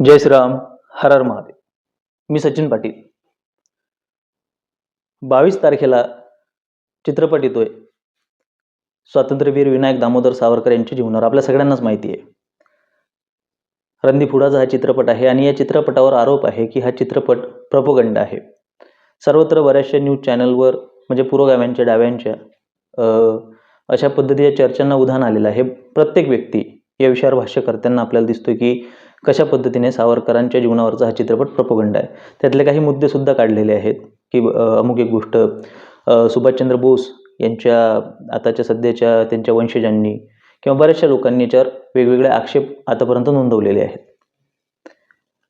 जय श्रीराम हर हर महादेव. मी सचिन पाटील. बावीस तारखेला चित्रपट येतोय. स्वातंत्र्यवीर विनायक दामोदर सावरकर यांच्या जीवनावर आपल्या सगळ्यांनाच माहिती आहे. रणदीप हा चित्रपट आहे आणि या चित्रपटावर आरोप आहे की हा चित्रपट प्रपोगंड आहे. सर्वत्र बऱ्याचशा न्यूज चॅनलवर म्हणजे पुरोगाम्यांच्या डाव्यांच्या अशा पद्धतीच्या चर्चांना उधाण आलेलं आहे. प्रत्येक व्यक्ती या विषयावर भाष्य करताना आपल्याला दिसतोय की कशा पद्धतीने सावरकरांच्या जीवनावरचा हा चित्रपट प्रपोगंड आहे? त्यातले काही मुद्देसुद्धा काढलेले आहेत की अमुक एक गोष्ट सुभाषचंद्र बोस यांच्या आताच्या सध्याच्या त्यांच्या वंशजांनी किंवा बऱ्याचशा लोकांनी याच्यावर वेगवेगळे आक्षेप आतापर्यंत नोंदवलेले आहेत.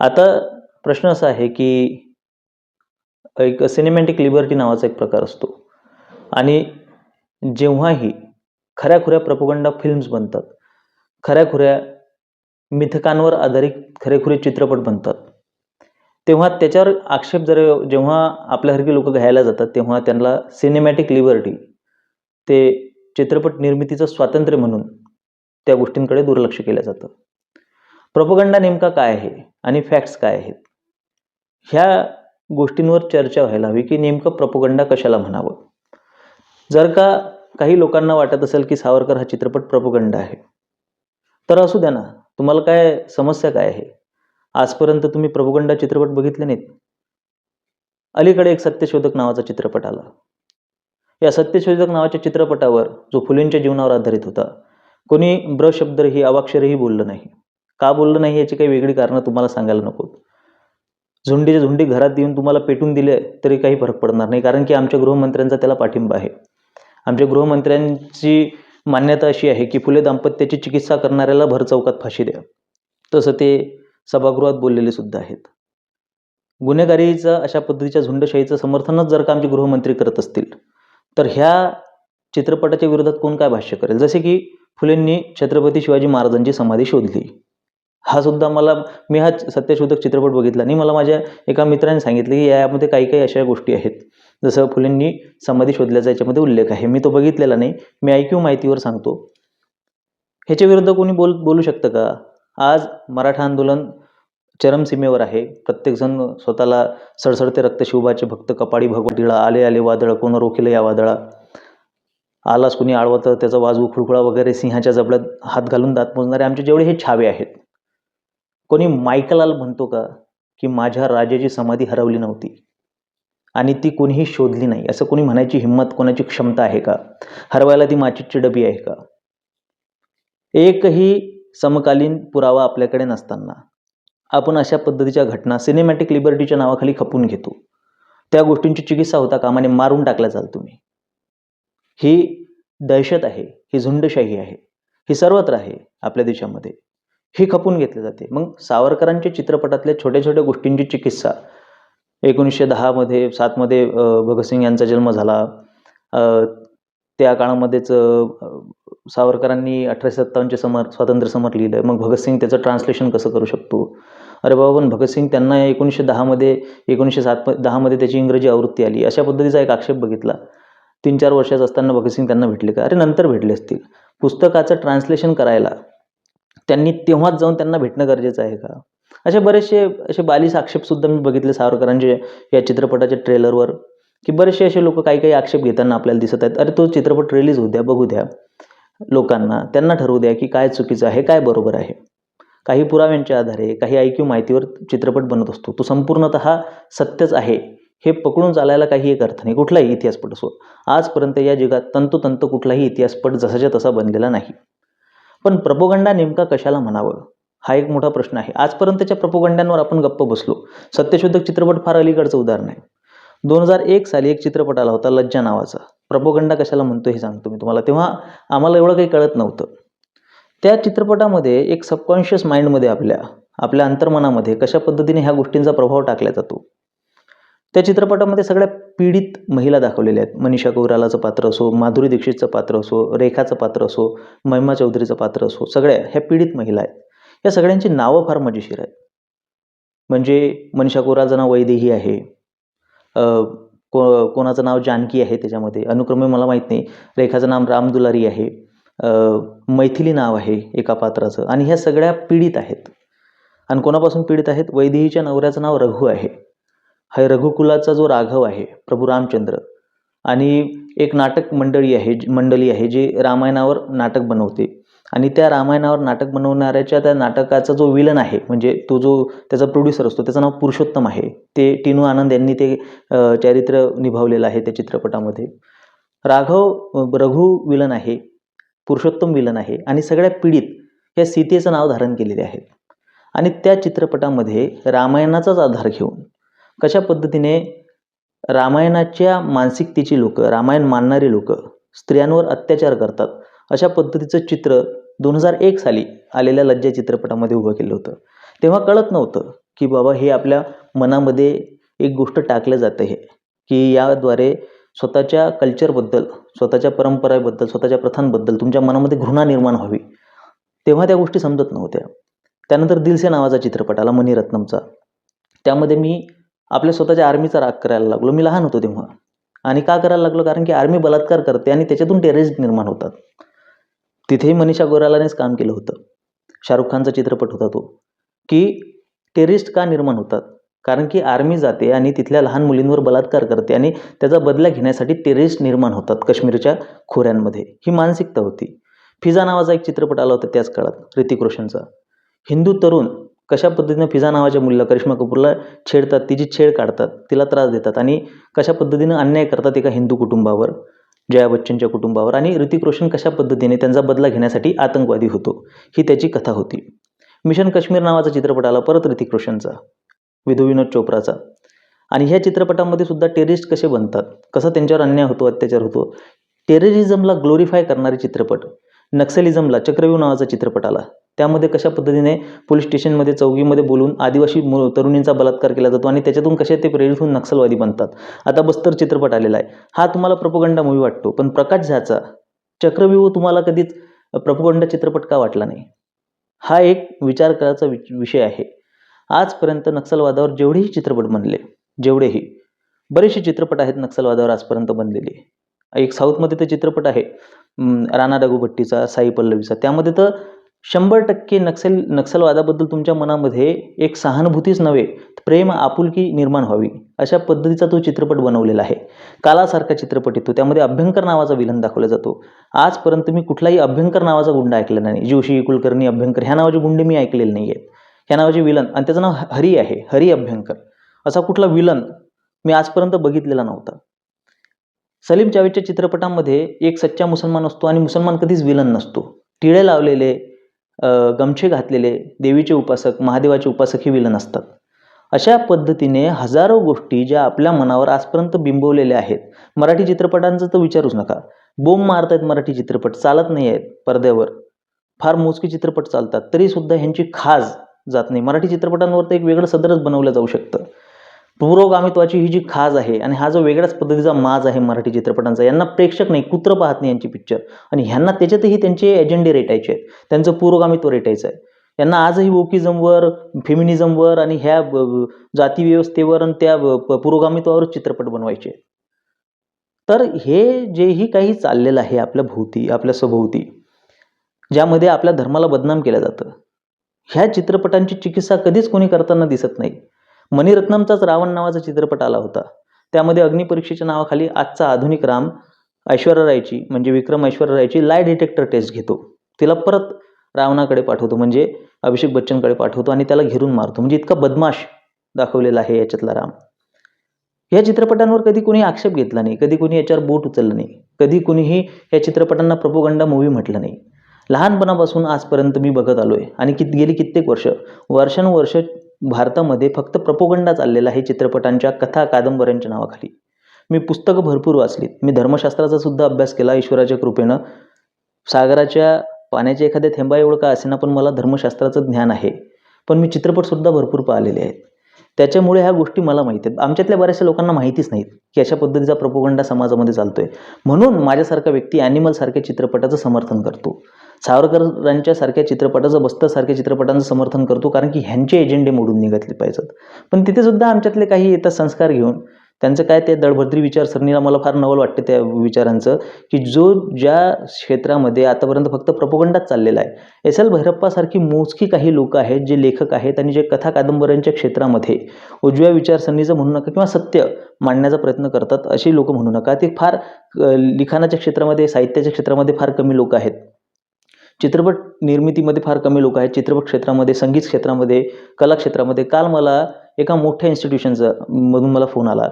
आता प्रश्न असा आहे की एक सिनेमॅटिक लिबर्टी नावाचा एक प्रकार असतो. आणि जेव्हाही खऱ्याखुऱ्या प्रपोगंडा फिल्म्स बनतात खऱ्याखुऱ्या मिथकांवर आधारित खरेखुरे चित्रपट बनतात. तेव्हा त्याच्यावर आक्षेप जर जेव्हा आपल्यासारखी लोक घ्यायला जातात तेव्हा त्यांना सिनेमॅटिक लिबर्टी ते चित्रपट निर्मितीचं स्वातंत्र्य म्हणून त्या गोष्टींकडे दुर्लक्ष केलं जातं. प्रपोगंडा नेमका काय आहे? आणि फॅक्ट्स काय आहेत? ह्या गोष्टींवर चर्चा व्हायला हवी की नेमकं प्रपोगंडा कशाला म्हणावं? जर का काही लोकांना वाटत असेल की सावरकर हा चित्रपट प्रपोगंडा आहे तर असू द्या ना. तुम्हाला काय समस्या काय आहे? आजपर्यंत तुम्ही प्रभुगंडा चित्रपट बघितले नाहीत? अलीकडे एक सत्यशोधक नावाचा चित्रपट आला. या सत्यशोधक नावाच्या चित्रपटावर जो फुलेंच्या जीवनावर आधारित होता कोणी ब्र शब्दही अवाक्षरही बोललं नाही. का बोललं नाही याची काही वेगळी कारणं तुम्हाला सांगायला नको. झुंडीच्या झुंडी घरात येऊन तुम्हाला पेटून दिले तरी काही फरक पडणार नाही कारण की आमच्या गृहमंत्र्यांचा त्याला पाठिंबा आहे. आमच्या गृहमंत्र्यांची मान्यता अशी आहे की फुले दाम्पत्याची चिकित्सा करणाऱ्याला भरचौकात फाशी द्या. तसं ते सभागृहात बोललेले सुद्धा आहेत. गुन्हेगारीचं अशा पद्धतीच्या झुंडशाहीचं समर्थनच जर का आमचे गृहमंत्री करत असतील तर ह्या चित्रपटाच्या विरोधात कोण काय भाष्य करेल? जसे की फुलेंनी छत्रपती शिवाजी महाराजांची समाधी शोधली. हा सुद्धा मला मी हा सत्यशोधक चित्रपट बघितला आणि मला माझ्या एका मित्राने सांगितले की यामध्ये काही काही अशा गोष्टी आहेत. जसं फुलेंनी समाधी शोधल्याचा याच्यामध्ये उल्लेख आहे. मी तो बघितलेला नाही. मी ऐक्यू माहितीवर सांगतो. ह्याच्या विरुद्ध कोणी बोल बोलू शकतं का? आज मराठा आंदोलन चरमसीमेवर आहे. प्रत्येकजण स्वतःला सडसडते रक्त शिवबाचे भक्त कपाडी भगवतीळा आले आले वादळ कोण रोखिलं या वादळा? आलाच कुणी आडवं तर त्याचा वाजवू खुळखुळा वगैरे सिंहाच्या जबड्यात हात घालून दात मोजणारे आमचे जेवढे हे छावे आहेत. कोणी मायकलाल म्हणतो का की माझ्या राजाची समाधी हरवली नव्हती? आणि ती कोणीही शोधली नाही. असं कोणी म्हणायची हिंमत कोणाची क्षमता आहे का? हरवायला ती माचीची डबी आहे का? एकही समकालीन पुरावा आपल्याकडे नसताना आपण अशा पद्धतीच्या घटना सिनेमॅटिक लिबर्टीच्या नावाखाली खपून घेतो. त्या गोष्टींची चिकित्सा होता कामाने मारून टाकल्या जाल तुम्ही. ही दहशत आहे ही झुंडशाही आहे ही सर्वत्र आहे आपल्या देशामध्ये. ही खपून घेतली जाते. मग सावरकरांच्या चित्रपटातल्या छोट्या छोट्या गोष्टींची चिकित्सा एकोणीसशे दहामध्ये सातमध्ये भगतसिंग यांचा जन्म झाला. त्या काळामध्येच सावरकरांनी अठराशे सत्तावन्नचे समर स्वातंत्र्य समर लिहिलं मग भगतसिंग त्याचं ट्रान्सलेशन कसं करू शकतो? अरे बाबा पण भगतसिंग त्यांना एकोणीसशे दहामध्ये एकोणीसशे सात दहामध्ये त्याची इंग्रजी आवृत्ती आली. अशा पद्धतीचा एक आक्षेप बघितला. तीन चार वर्षाचं असताना भगतसिंग त्यांना भेटले का? अरे नंतर भेटले असतील. पुस्तकाचं ट्रान्सलेशन करायला. त्यांनी तेव्हाच जाऊन त्यांना भेटणं गरजेचं आहे का? असे बरेचसे असे बालिश आक्षेपसुद्धा मी बघितले सावरकरांचे या चित्रपटाच्या ट्रेलरवर की बरेचसे असे लोक काही काही आक्षेप घेताना आपल्याला दिसत आहेत. अरे तो चित्रपट रिलीज होऊ द्या बघू द्या. लोकांना त्यांना ठरवू द्या की काय चुकीचं आहे काय बरोबर आहे. काही पुराव्यांच्या आधारे काही ऐक्यू माहितीवर चित्रपट बनत असतो. तो संपूर्णतः सत्यच आहे. हे पकडून चालायला काही एक अर्थ नाही. कुठलाही इतिहासपट असो. आजपर्यंत या जगात तंतोतंत कुठलाही इतिहासपट जसाच्या तसा बनलेला नाही. पण प्रपोगंडा नेमका कशाला म्हणावं? हा एक मोठा प्रश्न आहे. आजपर्यंतच्या प्रपोगंड्यांवर आपण गप्प बसलो. सत्यशोधक चित्रपट फार अलीकडचं उदाहरण आहे. दोन हजार एक साली एक चित्रपट आला होता लज्जा नावाचा. प्रपोगंडा कशाला म्हणतो हे सांगतो मी तुम्हाला. तेव्हा आम्हाला एवढं काही कळत नव्हतं. त्या चित्रपटामध्ये एक सबकॉन्शियस माइंडमध्ये आपल्या आपल्या अंतर्मनामध्ये कशा पद्धतीने ह्या गोष्टींचा प्रभाव टाकला जातो. त्या चित्रपटामध्ये सगळ्या पीडित महिला दाखवलेल्या आहेत. मनीषा कौरालाचं पात्र असो माधुरी दीक्षितचं पात्र असो रेखाचं पात्र असो महिमा चौधरीचं पात्र असो सगळ्या ह्या पीडित महिला आहेत. या सगळ्यांची नावं फार मजेशीर आहेत. म्हणजे मनीषा कोराचं नाव वैदेही आहे. को कोणाचं नाव जानकी आहे त्याच्यामध्ये. अनुक्रमे मला माहीत नाही. रेखाचं नाव रामदुलारी आहे. मैथिली नाव आहे एका पात्राचं. आणि ह्या सगळ्या पीडित आहेत. आणि कोणापासून पीडित आहेत? वैदेहीच्या नवऱ्याचं नाव रघु आहे. हा रघुकुलाचा जो राघव आहे प्रभू रामचंद्र. आणि एक नाटक मंडळी आहे मंडळी आहे जे रामायणावर नाटक बनवते. आणि त्या रामायणावर नाटक बनवणाऱ्याच्या त्या नाटकाचा जो विलन आहे म्हणजे तो जो त्याचा प्रोड्युसर असतो त्याचं नाव पुरुषोत्तम आहे. ते टिनू आनंद यांनी ते चरित्र चारित्र्य निभावलेलं आहे त्या चित्रपटामध्ये. राघव रघु विलन आहे पुरुषोत्तम विलन आहे आणि सगळ्या पीडित या सीतेचं नाव धारण केलेले आहे आणि त्या चित्रपटामध्ये रामायणाचाच आधार घेऊन कशा पद्धतीने रामायणाच्या मानसिकतेची लोक रामायण मानणारी लोकं स्त्रियांवर अत्याचार करतात अशा पद्धतीचं चित्र दोन हजार एक साली आलेल्या लज्जा चित्रपटामध्ये उभं केलं होतं. तेव्हा कळत नव्हतं की बाबा हे आपल्या मनामध्ये एक गोष्ट टाकलं जातं हे की याद्वारे स्वतःच्या कल्चरबद्दल स्वतःच्या परंपरेबद्दल स्वतःच्या प्रथांबद्दल तुमच्या मनामध्ये घृणा निर्माण व्हावी. तेव्हा त्या गोष्टी समजत नव्हत्या. त्यानंतर दिलसे नावाचा चित्रपट आला मणिरत्नमचा. त्यामध्ये मी आपल्या स्वतःच्या आर्मीचा राग करायला लागलो. मी लहान होतो तेव्हा. आणि का करायला लागलो? कारण की आर्मी बलात्कार करते आणि त्याच्यातून टेररिस्ट निर्माण होतात. तिथेही मनीषा गोरालानेच काम केलं होतं. शाहरुख खानचा चित्रपट होता तो. की टेरिस्ट का निर्माण होतात? कारण की आर्मी जाते आणि तिथल्या लहान मुलींवर बलात्कार करते आणि त्याचा बदला घेण्यासाठी टेरिस्ट निर्माण होतात काश्मीरच्या खोऱ्यांमध्ये. ही मानसिकता होती. फिजा नावाचा एक चित्रपट आला होता त्याच काळात ऋतिक रोशनचा. हिंदू तरुण कशा पद्धतीनं फिजा नावाच्या मुलीला करिश्मा कपूरला छेडतात तिची छेड काढतात तिला त्रास देतात आणि कशा पद्धतीनं अन्याय करतात एका हिंदू कुटुंबावर? जया बच्चनच्या कुटुंबावर आणि ऋतिक रोशन कशा पद्धतीने त्यांचा बदला घेण्यासाठी आतंकवादी होतो ही त्याची कथा होती. मिशन काश्मीर नावाचा चित्रपट आला परत ऋतिक रोशनचा. विधू विनोद चोप्राचा. आणि ह्या चित्रपटामध्ये सुद्धा टेरिस्ट कसे बनतात? कसा त्यांच्यावर अन्याय होतो अत्याचार होतो? टेररिझमला ग्लोरीफाय करणारे चित्रपट. नक्सलिझमला चक्रव्यूह नावाचा चित्रपट आला. त्यामध्ये कशा पद्धतीने पोलीस स्टेशनमध्ये चौकीमध्ये बोलून आदिवासी मु तरुणींचा बलात्कार केला जातो आणि त्याच्यातून कसे ते प्रेरित होऊन नक्षलवादी बनतात? आता बस्तर चित्रपट आलेला आहे. हा तुम्हाला प्रपोगंडा मूवी वाटतो पण प्रकाश झाचा चक्रव्यूह तुम्हाला कधीच प्रपोगंडा चित्रपट का वाटला नाही? हा एक विचार करायचा विषय आहे. आजपर्यंत नक्षलवादावर जेवढेही चित्रपट बनले जेवढेही बरेचसे चित्रपट आहेत नक्षलवादावर आजपर्यंत बनलेले. एक साऊथमध्ये तर चित्रपट आहे राणा रघुभट्टीचा साई पल्लवीचा. त्यामध्ये तर शंभर टक्के नक्षल नक्षलवादाबद्दल तुमच्या मनामध्ये एक सहानुभूतीच नव्हे प्रेम आपुलकी निर्माण व्हावी अशा पद्धतीचा तो चित्रपट बनवलेला आहे. कालासारखा चित्रपट येतो त्यामध्ये अभ्यंकर नावाचा विलन दाखवला जातो. आजपर्यंत मी कुठलाही अभ्यंकर नावाचा गुंड ऐकलेला नाही जोशी कुलकर्णी अभ्यंकर ह्या नावाचे गुंडे मी ऐकलेले नाही आहेत ह्या नावाचे विलन आणि त्याचं नाव हरी आहे हरी अभ्यंकर. असा कुठला विलन मी आजपर्यंत बघितलेला नव्हता. सलीम जावेदच्या चित्रपटामध्ये एक सच्चा मुसलमान असतो आणि मुसलमान कधीच विलन नसतो. टिळे लावलेले गमछे घातलेले देवीचे उपासक महादेवाचे उपासक हे विलन असतात. अशा पद्धतीने हजारो गोष्टी ज्या आपल्या मनावर आजपर्यंत बिंबवलेल्या आहेत. मराठी चित्रपटांचं तर विचारूच नका. बोंब मारतायत मराठी चित्रपट चालत नाही आहेत पडद्यावर. फार मोजके चित्रपट चालतात तरीसुद्धा ह्यांची खाज जात नाही. मराठी चित्रपटांवर तर एक वेगळं सदरच बनवलं जाऊ शकतं. पुरोगामित्वाची ही जी खाज आहे आणि हा जो वेगळ्याच पद्धतीचा माज आहे मराठी चित्रपटांचा यांना प्रेक्षक नाही कुत्र पाहत नाही यांची पिक्चर आणि ह्यांना त्याच्यातही त्यांचे एजेंडे रेटायचे आहेत. त्यांचं पुरोगामित्व रेटायचं आहे. यांना आजही वोकिझमवर फेमिनिझमवर आणि ह्या जातीव्यवस्थेवर जाती व्यवस्थेवर आणि त्या पुरोगामित्वावर प- पुरोगामित्वावरच चित्रपट बनवायचे तर हे जेही काही चाललेलं आहे आपल्या भोवती आपल्या सभोवती ज्यामध्ये आपल्या धर्माला बदनाम केलं जातं ह्या चित्रपटांची चिकित्सा कधीच कोणी करताना दिसत नाही. मणिरत्नमचाच रावण नावाचा चित्रपट आला होता. त्यामध्ये अग्निपरीक्षेच्या नावाखाली आजचा आधुनिक राम ऐश्वर्या रायची म्हणजे विक्रम ऐश्वर्या रायची लाय डिटेक्टर टेस्ट घेतो. तिला परत रावणाकडे पाठवतो म्हणजे अभिषेक बच्चनकडे पाठवतो आणि त्याला घेरून मारतो. म्हणजे इतका बदमाश दाखवलेला आहे याच्यातला राम. या चित्रपटांवर कधी कोणी आक्षेप घेतला नाही कधी कोणी याच्यावर बोट उचललं नाही कधी कुणीही या चित्रपटांना प्रपोगंडा मूवी म्हटलं नाही. लहानपणापासून आजपर्यंत मी बघत आलो आहे आणि कित गेली कित्येक वर्ष वर्षानुवर्ष भारतामध्ये फक्त प्रपोगंडा चाललेला आहे चित्रपटांच्या कथा कादंबऱ्यांच्या नावाखाली. मी पुस्तकं भरपूर वाचलीत. मी धर्मशास्त्राचा सुद्धा अभ्यास केला ईश्वराच्या कृपेनं. सागराच्या पाण्याच्या एखाद्या थेंबा एवढं का असेना पण मला धर्मशास्त्राचं ज्ञान आहे. पण मी चित्रपटसुद्धा भरपूर पाहिलेले आहेत. त्याच्यामुळे ह्या गोष्टी मला माहिती आहेत. आमच्यातल्या बऱ्याचशा लोकांना माहितीच नाहीत की अशा पद्धतीचा प्रपोगंडा समाजामध्ये चालतोय. म्हणून माझ्यासारखा व्यक्ती ॲनिमलसारख्या चित्रपटाचं समर्थन करतो. सावरकरांच्या सारख्या चित्रपटाचं बस्तरसारख्या चित्रपटांचं समर्थन करतो कारण की ह्यांचे एजेंडे मोडून निघतले पाहिजेत. पण तिथे सुद्धा आमच्यातले काही येतात संस्कार घेऊन. त्यांचं काय ते दळभद्री विचारसरणीला मला फार नवल वाटते त्या विचारांचं की जो ज्या क्षेत्रामध्ये आतापर्यंत फक्त प्रपोगंडाच चाललेला आहे. एस एल भैरप्पासारखी मोजकी काही लोक आहेत जे लेखक आहेत आणि जे कथा कादंबऱ्यांच्या क्षेत्रामध्ये उजव्या विचारसरणीचं म्हणू नका किंवा सत्य मांडण्याचा प्रयत्न करतात अशी लोक म्हणू नका. ते फार लिखाणाच्या क्षेत्रामध्ये साहित्याच्या क्षेत्रामध्ये फार कमी लोक आहेत. चित्रपट निर्मितीमध्ये फार कमी लोक आहेत. चित्रपट क्षेत्रामध्ये संगीत क्षेत्रामध्ये कला क्षेत्रामध्ये काल मला एका मोठ्या इन्स्टिट्यूशनचा मधून मला फोन आला.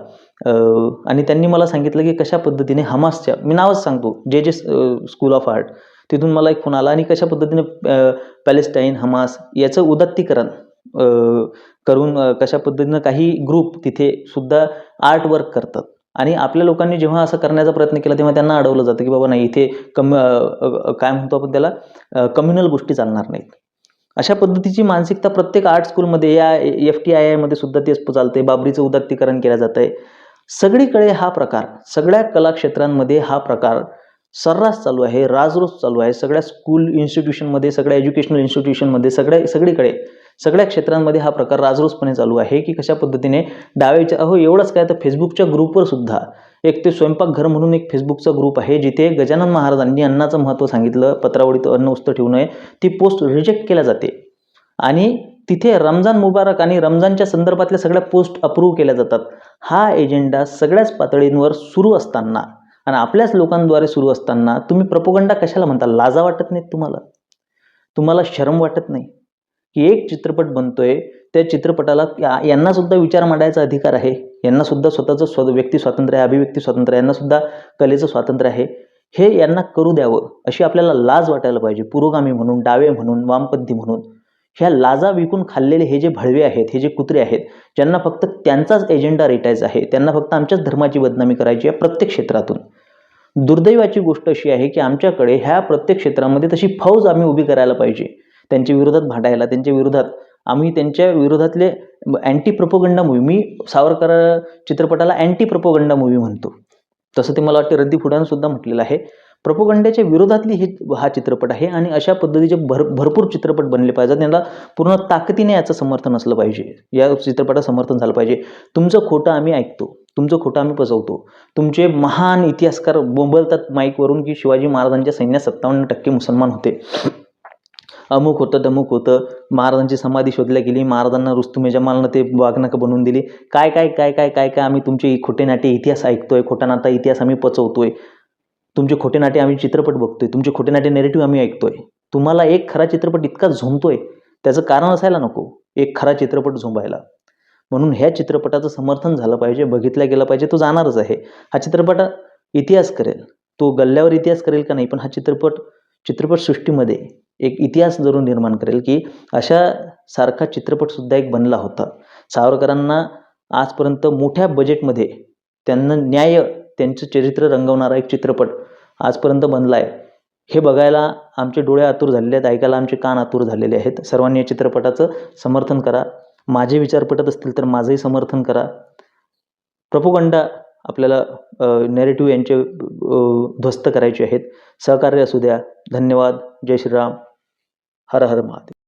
आणि त्यांनी मला सांगितलं की कशा पद्धतीने हमासच्या मी नावच सांगतो जे जे स्कूल ऑफ आर्ट तिथून मला एक फोन आला आणि कशा पद्धतीने पॅलेस्टाईन हमास याचं उदात्तीकरण करून कशा पद्धतीनं काही ग्रुप तिथे सुद्धा आर्ट वर्क करतात. आणि आपल्या लोकांनी जेव्हा असं करण्याचा प्रयत्न केला तेव्हा त्यांना अडवलं जातं की बाबा नाही इथे कम काय म्हणतो आपण त्याला? कम्युनल गोष्टी चालणार नाहीत. अशा पद्धतीची मानसिकता प्रत्येक आर्ट स्कूलमध्ये या एफ टी आय आयमध्ये सुद्धा तेच चालते बाबरीचं उदात्तीकरण केलं जातं आहे सगळीकडे हा प्रकार सगळ्या कलाक्षेत्रांमध्ये हा प्रकार सर्रास चालू आहे राजरोज चालू आहे. सगळ्या स्कूल इन्स्टिट्यूशनमध्ये सगळ्या एज्युकेशनल इन्स्टिट्यूशनमध्ये सगळ्या सगळीकडे सगळ्या क्षेत्रांमध्ये हा प्रकार राजरोसपणे चालू आहे की कशा पद्धतीने डावेच्या अहो एवढंच काय तर फेसबुकच्या ग्रुपवर सुद्धा. एक ते स्वयंपाकघर म्हणून एक फेसबुकचा ग्रुप आहे जिथे गजानन महाराजांनी अन्नाचं महत्त्व सांगितलं पत्रावळीत अन्न उस्त ठेवू नये ती पोस्ट रिजेक्ट केल्या जाते. आणि तिथे रमजान मुबारक आणि रमजानच्या संदर्भातल्या सगळ्या पोस्ट अप्रूव्ह केल्या जातात. हा एजेंडा सगळ्याच पातळींवर सुरू असताना आणि आपल्याच लोकांद्वारे सुरू असताना तुम्ही प्रपोगंडा कशाला म्हणता? लाजा वाटत नाहीत तुम्हाला. तुम्हाला शरम वाटत नाही. की एक चित्रपट बनतोय त्या चित्रपटाला या- यांना सुद्धा विचार मांडायचा अधिकार आहे. यांना सुद्धा स्वतःचं स्व व्यक्ती स्वातंत्र्य आहे अभिव्यक्ती स्वातंत्र्य यांना सुद्धा कलेचं स्वातंत्र्य आहे. हे यांना करू द्यावं अशी आपल्याला लाज वाटायला पाहिजे. पुरोगामी म्हणून डावे म्हणून वामपंथी म्हणून. ह्या लाजा विकून खाल्लेले हे जे भळवे आहेत हे जे कुत्रे आहेत ज्यांना फक्त त्यांचाच एजेंडा रेटायचा आहे त्यांना फक्त आमच्याच धर्माची बदनामी करायची आहे प्रत्येक क्षेत्रातून. दुर्दैवाची गोष्ट अशी आहे की आमच्याकडे ह्या प्रत्येक क्षेत्रामध्ये तशी फौज आम्ही उभी करायला पाहिजे. त्यांच्या विरोधात भांडायला त्यांच्या विरोधात. आम्ही त्यांच्या विरोधातले अँटी प्रपोगंडा मूवी मी सावरकर चित्रपटाला अँटी प्रपोगंडा मूवी म्हणतो. तसं ते मला वाटतं रद्दी फुडानंसुद्धा म्हटलेलं आहे. प्रपोगंड्याच्या विरोधातली हे हा चित्रपट आहे आणि अशा पद्धतीचे भर भरपूर चित्रपट बनले पाहिजेत. त्यांना पूर्ण ताकदीने याचं समर्थन असलं पाहिजे. या चित्रपटात समर्थन झालं पाहिजे. तुमचं खोटं आम्ही ऐकतो. तुमचं खोटं आम्ही पचवतो तुमचे महान इतिहासकार बोंबलतात माईकवरून की शिवाजी महाराजांच्या सैन्यात सत्तावन्न टक्के मुसलमान होते. अमुक होतं तमुक होतं. महाराजांची समाधी शोधल्या गेली महाराजांना रुस्तुमे जमालनं ते वाघनकं बनवून दिली. काय काय काय काय काय काय आम्ही तुमचे खोटे नाटे इतिहास ऐकतोय खोटा नाटा इतिहास आम्ही पचवतोय. तुमचे खोटे नाटे आम्ही चित्रपट बघतोय तुमचे खोटे नाटे नेरेटिव्ह आम्ही ऐकतोय. तुम्हाला एक खरा चित्रपट इतका झोंबतोय त्याचं कारण असायला नको एक खरा चित्रपट झोंबायला. म्हणून ह्या चित्रपटाचं समर्थन झालं पाहिजे बघितला गेला पाहिजे तो जाणारच आहे. हा चित्रपट इतिहास करेल. तो गल्ल्यावर इतिहास करेल का नाही पण हा चित्रपट चित्रपटसृष्टीमध्ये एक इतिहास जरूर निर्माण करेल की अशा सारखा चित्रपटसुद्धा एक बनला होता. सावरकरांना आजपर्यंत मोठ्या बजेटमध्ये त्यांना न्याय त्यांचं चरित्र रंगवणारा एक चित्रपट आजपर्यंत बनला आहे हे बघायला आमचे डोळे आतुर झालेले आहेत ऐकायला आमचे कान आतुर झालेले आहेत. सर्वांनी या चित्रपटाचं समर्थन करा. माझे विचार पटत असतील तर माझंही समर्थन करा. प्रपोगंडा आपल्याला नेरेटिव्ह यांचे ध्वस्त करायचे आहेत. सहकार्य असू द्या. धन्यवाद. जय श्रीराम. हर हर महादेव.